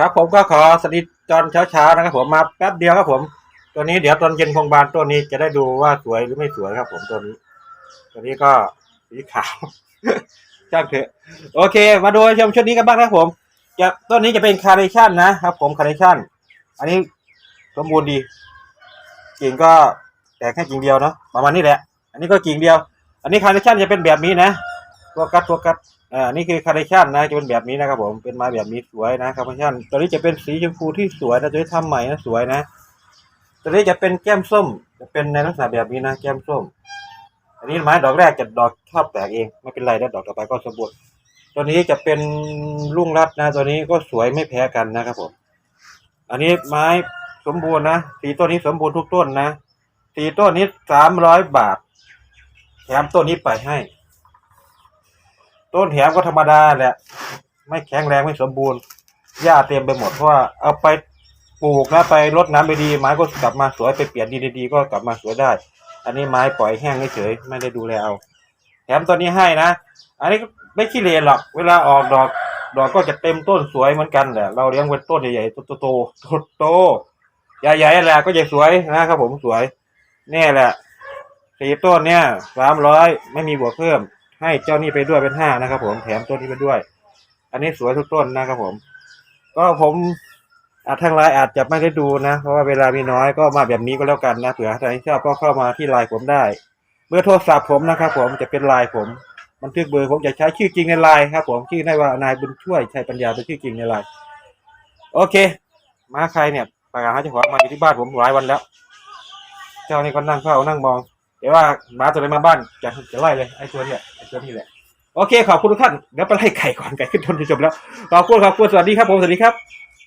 ครับผมก็ขอสวัสดีตอนเช้าๆนะครับผมมาแป๊บเดียวครับผม ตัวนี้เดี๋ยวตอนเย็นคงบานตัวนี้จะได้ดูว่าสวยหรือไม่สวยครับ ผมตัวนี้ ตัวนี้ก็สีขาวช่างเถอะโอเค มาดูชมชุดนี้กันบ้างนะครับผม จะต้นนี้จะเป็นคาร์เนชั่นนะครับ ผมคาร์เนชั่นอันนี้สมบูรณ์ดีกิ่งก็แตกแค่กิ่งเดียวเนาะประมาณนี้แหละ อันนี้ก็กิ่งเดียว อันนี้คาร์เนชั่นจะเป็นแบบนี้นะ ตัวกัดตัวกัดอ่านี่คือคาร์เนชั่นนะจะเป็นแบบนี้นะครับผมเป็นไม้แบบนี้สวยนะคาร์เนชั่นตัวนี้จะเป็นสีชมพูที่สวยนะตัวนี้ทำใหม่นะสวยนะตัวนี้จะเป็นแก้มส้ม จะเป็นในลักษณะแบบนี้นะแก้มส้ม อันนี้ไม้ดอกแรกจะดอกชอบแตกเองไม่เป็นไรแล้วดอกต่อไปก็สมบูรณ์ตัวนี้จะเป็นรุ่งรัดนะ ตัวนี้ก็สวยไม่แพ้กันนะครับผม อันนี้ไม้สมบูรณ์นะสีต้นนี้สมบูรณ์ทุกต้นนะสีต้นนี้สามร้อยบาทแถมต้นนี้ไปให้ ต้นแถมก็ธรรมดาแหละ ไม่แข็งแรงไม่สมบูรณ์หญ้าเต็มไปหมดเพราะว่าเอาไปปลูกนะไปรดน้ำไปดีไม้ก็กลับมาสวยไปเปลี่ยนดีดีๆก็กลับมาสวยได้ อันนี้ไม้ปล่อยแห้งเฉยๆไม่ได้ดูแลเอาแถมตัวนี้ให้นะ อันนี้ไม่ขี้เลนหรอก เวลาออกดอก ดอกก็จะเต็มต้นสวยเหมือนกันแหละ เราเลี้ยงเป็นต้นใหญ่ๆโตๆโตโตใหญ่ๆแหละก็จะสวยนะครับผมสวยนี่แหละสี่ต้นเนี่ยสามร้อยไม่มีบวกเพิ่ม ให้เจ้านี่ไปด้วยเป็นห้านะครับ ผมแถมต้นนี้ไปด้วย อันนี้สวยทุกต้นนะครับผม ก็ผมอาจทางไลน์อาจจะไม่ได้ดูนะ เพราะว่าเวลามีน้อยก็มาแบบนี้ก็แล้วกันนะเผื่อใครชอบก็เข้ามาที่ไลน์ผมได้เบอร์โทรศัพท์ผมนะครับ ผมจะเป็นไลน์ผมบันทึกเบอร์ผมจะใช้ชื่อจริงในไลน์ครับ ผมชื่อได้ว่านายบุญช่วยชัยปัญญาเป็นชื่อจริงในไลน์โอเค มาใครเนี่ยประกาศหาเจ้าของมาอยู่ที่บ้านผมหลายวันแล้ว เจ้านี่ก็นั่งเฝ้านั่งมอง เดี๋ยวว่าหมาตัวไหนมาบ้านจะจะไล่เลยไอ้ตัวเนี่ยไอ้ตัวนี้แหละโอเคขอบคุณทุกท่านเดี๋ยวไปไล่ไก่ก่อนไก่ขึ้นทนจะจบแล้วขอบคุณขอบคุณสวัสดีครับผมสวัสดีครับ